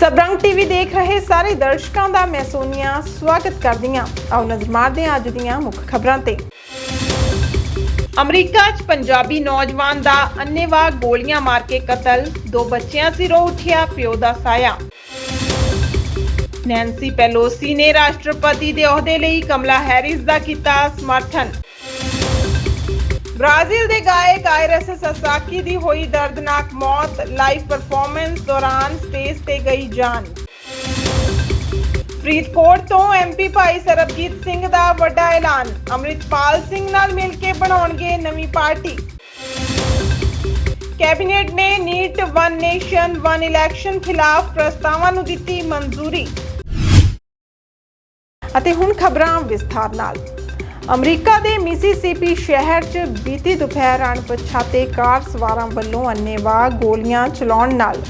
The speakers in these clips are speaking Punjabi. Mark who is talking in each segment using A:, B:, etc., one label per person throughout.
A: ਸਬਰੰਗ ਟੀਵੀ ਦੇਖ ਰਹੇ ਸਾਰੇ ਦਰਸ਼ਕਾਂ ਦਾ ਮੈਂ ਸੋਨੀਆ, ਸਵਾਗਤ ਕਰਦੀ ਹਾਂ। ਆਓ ਨਜ਼ਰ ਮਾਰਦੇ ਹਾਂ ਅੱਜ ਦੀਆਂ ਮੁੱਖ ਖਬਰਾਂ ਤੇ। ਅਮਰੀਕਾ 'ਚ ਪੰਜਾਬੀ ਨੌਜਵਾਨ ਦਾ ਅੰਨੇਵਾ ਗੋਲੀਆਂ ਮਾਰ ਕੇ ਕਤਲ, ਦੋ ਬੱਚਿਆਂ ਸਿਰੋਂ ਉੱਠਿਆ ਪਿਓ ਦਾ ਸਾਇਆ। ਨੈਂਸੀ ਪੈਲੋਸੀ ਨੇ ਰਾਸ਼ਟਰਪਤੀ ਦੇ ਅਹੁਦੇ ਲਈ ਕਮਲਾ ਹੈਰਿਸ ਦਾ ਕੀਤਾ ਸਮਰਥਨ। ਬ੍ਰਾਜ਼ੀਲ ਦੇ ਗਾਇਕ ਆਇਰਸ ਸਸਾਕੀ ਦੀ ਹੋਈ ਦਰਦਨਾਕ ਮੌਤ ਲਾਈਵ ਪਰਫਾਰਮੈਂਸ ਦੌਰਾਨ ਸਟੇਜ ਤੇ ਗਈ ਜਾਨ। ਫਰੀਦਕੋਟ ਤੋਂ ਐਮਪੀ ਭਾਈ ਸਰਬਜੀਤ ਸਿੰਘ ਦਾ ਵੱਡਾ ਐਲਾਨ। ਅੰਮ੍ਰਿਤਪਾਲ ਸਿੰਘ ਨਾਲ ਮਿਲ ਕੇ ਬਣਾਉਣਗੇ ਨਵੀਂ ਪਾਰਟੀ। ਕੈਬਨਿਟ ਨੇ NEET one nation, one election ਖਿਲਾਫ ਪ੍ਰਸਤਾਵਾਂ ਨੂੰ ਦਿੱਤੀ ਮਨਜ਼ੂਰੀ। ਅਤੇ ਹੁਣ ਖਬਰਾਂ ਵਿਸਥਾਰ ਨਾਲ। ਅਮਰੀਕਾ ਦੇ ਮਿਸੀਸਿਪੀ ਸ਼ਹਿਰ 'ਚ ਬੀਤੀ ਦੁਪਹਿਰ ਅਣਪਛਾਤੇ ਕਾਰ ਸਵਾਰਾਂ ਵੱਲੋਂ ਅੰਨ੍ਹੇਵਾਹ ਗੋਲੀਆਂ ਚਲਾਉਣ ਨਾਲ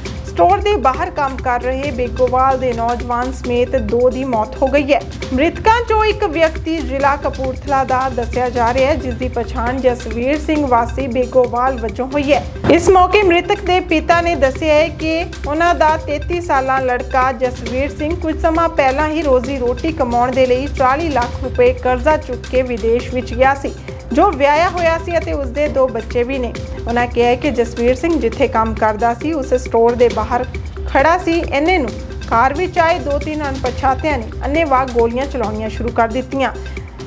A: ਸਟੋਰ ਦੇ ਬਾਹਰ ਕੰਮ ਕਰ ਰਹੇ ਬੇਗੋਵਾਲ ਦੇ ਨੌਜਵਾਨ ਸਮੇਤ ਦੋ ਦੀ ਮੌਤ ਹੋ ਗਈ ਹੈ। ਮ੍ਰਿਤਕਾਂ 'ਚੋਂ ਇੱਕ ਵਿਅਕਤੀ ਜ਼ਿਲ੍ਹਾ ਕਪੂਰਥਲਾ ਦਾ ਦੱਸਿਆ ਜਾ ਰਿਹਾ ਹੈ ਜਿਸ ਦੀ ਪਛਾਣ ਜਸਵੀਰ ਸਿੰਘ ਵਾਸੀ ਬੇਗੋਵਾਲ ਵਜੋਂ ਹੋਈ ਹੈ। ਇਸ ਮੌਕੇ ਮ੍ਰਿਤਕ ਦੇ ਪਿਤਾ ਨੇ ਦੱਸਿਆ ਹੈ ਕਿ ਉਹਨਾਂ ਦਾ 33 ਸਾਲਾਂ ਲੜਕਾ ਜਸਵੀਰ ਸਿੰਘ ਕੁਝ ਸਮਾਂ ਪਹਿਲਾਂ ਹੀ ਰੋਜ਼ੀ ਰੋਟੀ ਕਮਾਉਣ ਦੇ ਲਈ 40 ਲੱਖ ਰੁਪਏ ਕਰਜ਼ਾ ਚੁੱਕ ਕੇ ਵਿਦੇਸ਼ ਵਿੱਚ ਗਿਆ ਸੀ। ਜੋ ਵਿਆਹਿਆ ਹੋਇਆ ਸੀ ਅਤੇ ਉਸਦੇ ਦੋ ਬੱਚੇ ਵੀ ਨੇ। ਉਹਨਾਂ ਕਿਹਾ ਕਿ ਜਸਵੀਰ ਸਿੰਘ ਜਿੱਥੇ ਕੰਮ ਕਰਦਾ ਸੀ, ਉਸ ਸਟੋਰ ਦੇ ਬਾਹਰ ਖੜਾ ਸੀ। ਇਹਨੇ ਨੂੰ ਕਾਰ ਵਿੱਚ ਆਏ ਦੋ ਤਿੰਨ ਅਣਪਛਾਤਿਆਂ ਨੇ ਅੰਨ੍ਹੇਵਾਹ ਗੋਲੀਆਂ ਚਲਾਉਣੀਆਂ ਸ਼ੁਰੂ ਕਰ ਦਿੱਤੀਆਂ।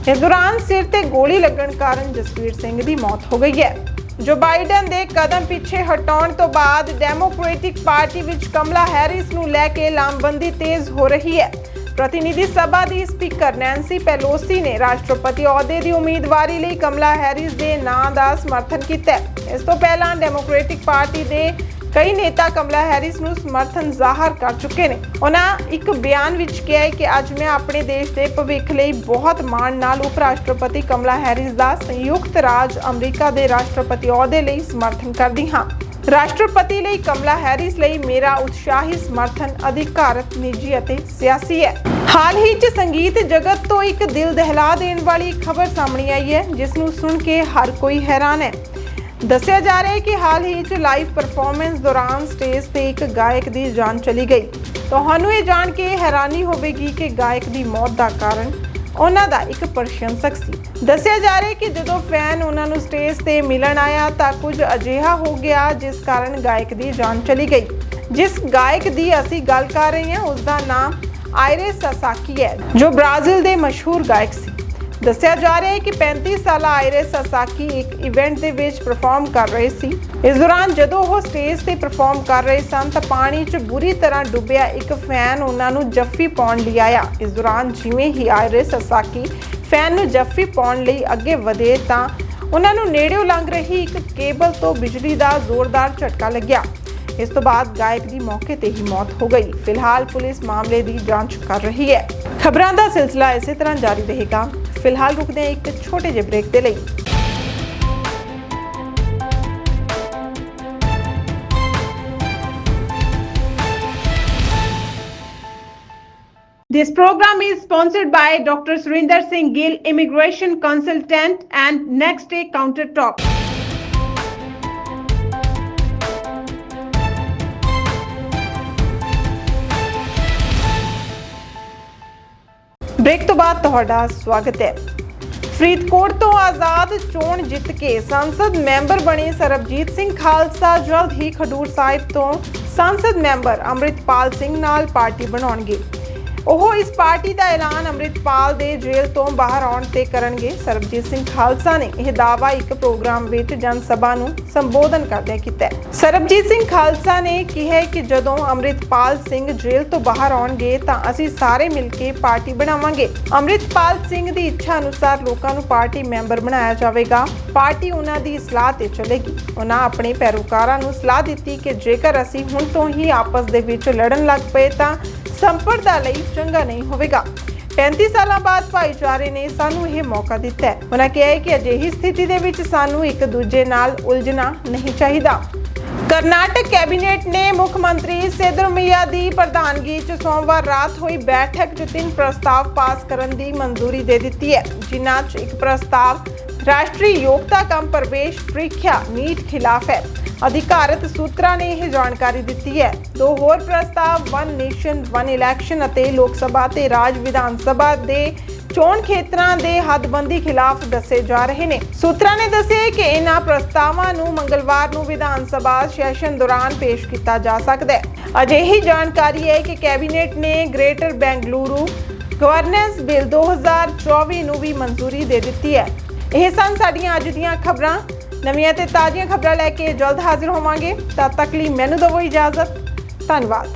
A: ਇਸ ਦੌਰਾਨ ਸਿਰ ਤੇ ਗੋਲੀ ਲੱਗਣ ਕਾਰਨ ਜਸਵੀਰ ਸਿੰਘ ਦੀ ਮੌਤ ਹੋ ਗਈ ਹੈ। ਜੋ ਬਾਈਡਨ ਦੇ ਕਦਮ ਪਿੱਛੇ ਹਟਾਉਣ ਤੋਂ ਬਾਅਦ ਡੈਮੋਕ੍ਰੈਟਿਕ ਪਾਰਟੀ ਵਿੱਚ ਕਮਲਾ ਹੈਰਿਸ ਨੂੰ ਲੈ ਕੇ ਲਾਮਬੰਦੀ ਤੇਜ਼ ਹੋ ਰਹੀ ਹੈ। ਪ੍ਰਤੀਨਿਧੀ ਸਭਾ ਦੀ ਸਪੀਕਰ ਨੈਂਸੀ ਪੈਲੋਸੀ ਨੇ ਰਾਸ਼ਟਰਪਤੀ ਅਹੁਦੇ ਦੀ ਉਮੀਦਵਾਰੀ ਲਈ ਕਮਲਾ ਹੈਰਿਸ ਦੇ ਨਾਂ ਦਾ ਸਮਰਥਨ ਕੀਤਾ। ਇਸ ਤੋਂ ਪਹਿਲਾਂ ਡੈਮੋਕ੍ਰੈਟਿਕ ਪਾਰਟੀ ਦੇ ਕਈ ਨੇਤਾ ਕਮਲਾ ਹੈਰਿਸ ਨੂੰ ਸਮਰਥਨ ਜ਼ਾਹਰ ਕਰ ਚੁੱਕੇ ਨੇ। ਉਹਨਾਂ ਇੱਕ ਬਿਆਨ ਵਿੱਚ ਕਿਹਾ ਕਿ ਅੱਜ ਮੈਂ ਆਪਣੇ ਦੇਸ਼ ਦੇ ਭਵਿੱਖ ਲਈ ਬਹੁਤ ਮਾਣ ਨਾਲ ਉਪ ਰਾਸ਼ਟਰਪਤੀ ਕਮਲਾ ਹੈਰਿਸ ਦਾ ਸੰਯੁਕਤ ਰਾਜ ਅਮਰੀਕਾ ਦੇ ਰਾਸ਼ਟਰਪਤੀ ਅਹੁਦੇ ਲਈ ਸਮਰਥਨ ਕਰਦੀ ਹਾਂ। ਰਾਸ਼ਟਰਪਤੀ ਲਈ ਕਮਲਾ ਹੈਰਿਸ ਲਈ ਮੇਰਾ ਉਤਸ਼ਾਹੀ ਸਮਰਥਨ ਅਧਿਕਾਰਤ, ਨਿੱਜੀ ਅਤੇ ਸਿਆਸੀ ਹੈ। ਹਾਲ ਹੀ 'ਚ ਸੰਗੀਤ ਜਗਤ ਤੋਂ ਇੱਕ ਦਿਲ ਦਹਿਲਾ ਦੇਣ ਵਾਲੀ ਖਬਰ ਸਾਹਮਣੇ ਆਈ ਹੈ, ਜਿਸ ਨੂੰ ਸੁਣ ਕੇ ਹਰ ਕੋਈ ਹੈਰਾਨ ਹੈ। ਦੱਸਿਆ ਜਾ ਰਿਹਾ ਹੈ ਕਿ ਹਾਲ ਹੀ 'ਚ ਲਾਈਵ ਪਰਫਾਰਮੈਂਸ ਦੌਰਾਨ ਸਟੇਜ ਤੇ ਇੱਕ ਗਾਇਕ ਦੀ ਜਾਨ ਚਲੀ ਗਈ। ਤੁਹਾਨੂੰ ਇਹ ਜਾਣ ਕੇ ਹੈਰਾਨੀ ਹੋਵੇਗੀ ਕਿ ਗਾਇਕ ਦੀ ਮੌਤ ਦਾ ਕਾਰਨ ਉਹਨਾਂ ਦਾ ਇੱਕ ਪ੍ਰਸ਼ੰਸਕ ਸੀ। ਦੱਸਿਆ ਜਾ ਰਿਹਾ ਕਿ ਜਦੋਂ ਫੈਨ ਉਹਨਾਂ ਨੂੰ ਸਟੇਜ ਤੇ ਮਿਲਣ ਆਇਆ ਤਾਂ ਕੁਝ ਅਜਿਹਾ ਹੋ ਗਿਆ ਜਿਸ ਕਾਰਨ ਗਾਇਕ ਦੀ ਜਾਨ ਚਲੀ ਗਈ। ਜਿਸ ਗਾਇਕ ਦੀ ਅਸੀਂ ਗੱਲ ਕਰ ਰਹੇ ਹਾਂ ਉਸ ਦਾ ਨਾਮ ਆਇਰੇ ਸਸਾਕੀ ਹੈ, ਜੋ ਬ੍ਰਾਜ਼ੀਲ ਦੇ ਮਸ਼ਹੂਰ ਗਾਇਕ ਸੀ। ਦੱਸਿਆ ਜਾ ਰਿਹਾ ਹੈ ਕਿ 35 ਸਾਲਾ ਆਇਰੇ ਸਸਾਕੀ ਇੱਕ ਇਵੈਂਟ ਦੇ ਵਿੱਚ ਪਰਫਾਰਮ ਕਰ ਰਹੇ ਸੀ। ਇਸ ਦੌਰਾਨ ਜਦੋਂ ਉਹ ਸਟੇਜ ਤੇ ਪਰਫਾਰਮ ਕਰ ਰਹੇ ਸਨ ਤਾਂ ਪਾਣੀ 'ਚ ਬੁਰੀ ਤਰ੍ਹਾਂ ਡੁੱਬਿਆ ਇੱਕ ਫੈਨ ਉਹਨਾਂ ਨੂੰ ਜੱਫੀ ਪਾਉਣ ਲਈ ਆਇਆ। ਇਸ ਦੌਰਾਨ ਜਿਵੇਂ ਹੀ ਆਇਰੇ ਸਸਾਕੀ ਫੈਨ ਨੂੰ ਜੱਫੀ ਪਾਉਣ ਲਈ ਅੱਗੇ ਵਧੇ ਤਾਂ ਉਹਨਾਂ ਨੂੰ ਨੇੜਿਓਂ ਲੰਘ ਰਹੀ ਇੱਕ ਕੇਬਲ ਤੋਂ ਬਿਜਲੀ ਦਾ ਜ਼ੋਰਦਾਰ ਝਟਕਾ ਲੱਗਿਆ। ਇਸ ਤੋਂ ਬਾਅਦ ਗਾਇਕ ਦੀ ਮੌਕੇ ਤੇ ਹੀ ਮੌਤ ਹੋ ਗਈ। ਫਿਲਹਾਲ ਪੁਲਿਸ ਮਾਮਲੇ ਦੀ ਜਾਂਚ ਕਰ ਰਹੀ ਹੈ। ਖਬਰਾਂ ਦਾ ਸਿਲਸਿਲਾ ਇਸੇ ਤਰ੍ਹਾਂ ਜਾਰੀ ਰਹੇਗਾ। ਫਿਲਹਾਲ ਰੁਕਦੇ ਹਾਂ ਇੱਕ ਛੋਟੇ ਜਿਹੇ ਬ੍ਰੇਕ ਦੇ ਲਈ This program is sponsored by Dr. Surinder Singh Gill, Immigration Consultant and Next Day Countertop. Break ਤੋਂ ਬਾਅਦ ਤੁਹਾਡਾ ਸਵਾਗਤ ਹੈ। ਫਰੀਦਕੋਟ ਤੋਂ ਆਜ਼ਾਦ ਚੋਣ ਜਿੱਤ ਕੇ ਸੰਸਦ ਮੈਂਬਰ ਬਣੇ ਸਰਬਜੀਤ ਸਿੰਘ ਖਾਲਸਾ ਜਲਦ ਹੀ ਖਡੂਰ ਸਾਹਿਬ ਤੋਂ ਸੰਸਦ ਮੈਂਬਰ ਅੰਮ੍ਰਿਤਪਾਲ ਸਿੰਘ ਨਾਲ ਪਾਰਟੀ ਬਣਾਉਣਗੇ। ਉਹ ਇਸ ਪਾਰਟੀ ਦਾ ਐਲਾਨ ਅੰਮ੍ਰਿਤਪਾਲ ਦੇ ਜੇਲ੍ਹ ਤੋਂ ਬਾਹਰ ਆਉਣ ਤੇ ਕਰਨਗੇ। ਸਰਬਜੀਤ ਸਿੰਘ ਖਾਲਸਾ ਨੇ ਇਹ ਦਾਅਵਾ ਇੱਕ ਪ੍ਰੋਗਰਾਮ ਵਿੱਚ ਜਨ ਸਭਾ ਨੂੰ ਸੰਬੋਧਨ ਕਰਦਿਆਂ ਕੀਤਾ ਸਰਬਜੀਤ ਸਿੰਘ ਖਾਲਸਾ ਨੇ ਕਿਹਾ ਕਿ ਜਦੋਂ ਅੰਮ੍ਰਿਤਪਾਲ ਸਿੰਘ ਜੇਲ੍ਹ ਤੋਂ ਬਾਹਰ ਆਉਣਗੇ ਤਾਂ ਅਸੀਂ ਸਾਰੇ ਮਿਲ ਕੇ ਪਾਰਟੀ ਬਣਾਵਾਂਗੇ। ਅੰਮ੍ਰਿਤਪਾਲ ਸਿੰਘ ਦੀ ਇੱਛਾ ਅਨੁਸਾਰ ਲੋਕਾਂ ਨੂੰ ਪਾਰਟੀ ਮੈਂਬਰ ਬਣਾਇਆ ਜਾਵੇਗਾ। ਪਾਰਟੀ ਉਹਨਾਂ ਦੀ ਸਲਾਹ ਤੇ ਚਲੇਗੀ। ਉਹਨਾਂ ਆਪਣੇ ਪੈਰੋਕਾਰਾਂ ਨੂੰ ਸਲਾਹ ਦਿੱਤੀ ਕਿ ਜੇਕਰ ਅਸੀਂ ਹੁਣ ਤੋਂ ਹੀ ਆਪਸ ਦੇ ਵਿੱਚ ਲੜਨ ਲੱਗ ਪਏ ਤਾਂ ਸੰਪਰਦਾ ਲਈ ਚੰਗਾ ਨਹੀਂ ਹੋਵੇਗਾ। 35 ਸਾਲਾਂ ਬਾਅਦ ਭਾਈਚਾਰੇ ਨੇ ਸਾਨੂੰ ਇਹ ਮੌਕਾ ਦਿੱਤਾ ਹੈ। ਉਹਨਾਂ ਕਿਹਾ ਹੈ ਕਿ ਅਜਿਹੀ ਸਥਿਤੀ ਦੇ ਵਿੱਚ ਸਾਨੂੰ ਇੱਕ ਦੂਜੇ ਨਾਲ ਉਲਝਣਾ ਨਹੀਂ ਚਾਹੀਦਾ। ਕਰਨਾਟਕ ਕੈਬਨਿਟ ਨੇ ਮੁੱਖ ਮੰਤਰੀ ਸਿੱਧਰਮਈਆ ਦੀ ਪ੍ਰਧਾਨਗੀ 'ਚ ਸੋਮਵਾਰ ਰਾਤ ਹੋਈ ਬੈਠਕ 'ਚ ਤਿੰਨ ਪ੍ਰਸਤਾਵ ਪਾਸ ਕਰਨ ਦੀ ਮਨਜ਼ੂਰੀ ਦੇ ਦਿੱਤੀ ਹੈ। ਜਿਨ੍ਹਾਂ 'ਚ ਇੱਕ ਪ੍ਰਸਤਾਵ, ਰਾਸ਼ਟਰੀ ਯੋਗਤਾ ਕੰਮ ਪ੍ਰਵੇਸ਼ ਪ੍ਰੀਖਿਆ ਨੀਟ ਖਿਲਾਫ ਹੈ। ਅਧਿਕਾਰਤ ਸੂਤਰਾਂ ਨੇ ਇਹ ਜਾਣਕਾਰੀ ਦਿੱਤੀ ਹੈ। ਦੋ ਹੋਰ ਪ੍ਰਸਤਾਵ ਵਨ ਨੇਸ਼ਨ ਵਨ ਇਲੈਕਸ਼ਨ ਅਤੇ ਲੋਕ ਸਭਾ ਤੇ ਰਾਜ ਵਿਧਾਨ ਸਭਾ ਦੇ ਚੋਣ ਖੇਤਰਾਂ ਦੇ ਹੱਦਬੰਦੀ ਖਿਲਾਫ ਦੱਸੇ ਜਾ ਰਹੇ ਨੇ। ਸੂਤਰਾਂ ਨੇ ਦੱਸਿਆ ਕਿ ਇਹਨਾਂ ਪ੍ਰਸਤਾਵਾਂ ਨੂੰ ਮੰਗਲਵਾਰ ਨੂੰ ਵਿਧਾਨ ਸਭਾ ਸੈਸ਼ਨ ਦੌਰਾਨ ਪੇਸ਼ ਕੀਤਾ ਜਾ ਸਕਦਾ ਹੈ। ਅਜਿਹੀ ਜਾਣਕਾਰੀ ਹੈ ਕਿ ਕੈਬਨਿਟ ਨੇ ਗ੍ਰੇਟਰ ਬੈਂਗਲੁਰੂ ਗਵਰਨੈਂਸ ਬਿੱਲ 2024 ਨੂੰ ਵੀ ਮਨਜ਼ੂਰੀ ਦੇ ਦਿੱਤੀ ਹੈ। ਇਹ ਸਨ ਸਾਡੀਆਂ ਅੱਜ ਦੀਆਂ ਖਬਰਾਂ। ਨਵੀਆਂ ਤੇ ਤਾਜ਼ੀਆਂ ਖਬਰਾਂ ਲੈ ਕੇ ਜਲਦ ਹਾਜ਼ਰ ਹੋਵਾਂਗੇ। ਤਦ ਤੱਕ ਲਈ ਮੈਨੂੰ ਦਿਓ ਇਜਾਜ਼ਤ। ਧੰਨਵਾਦ।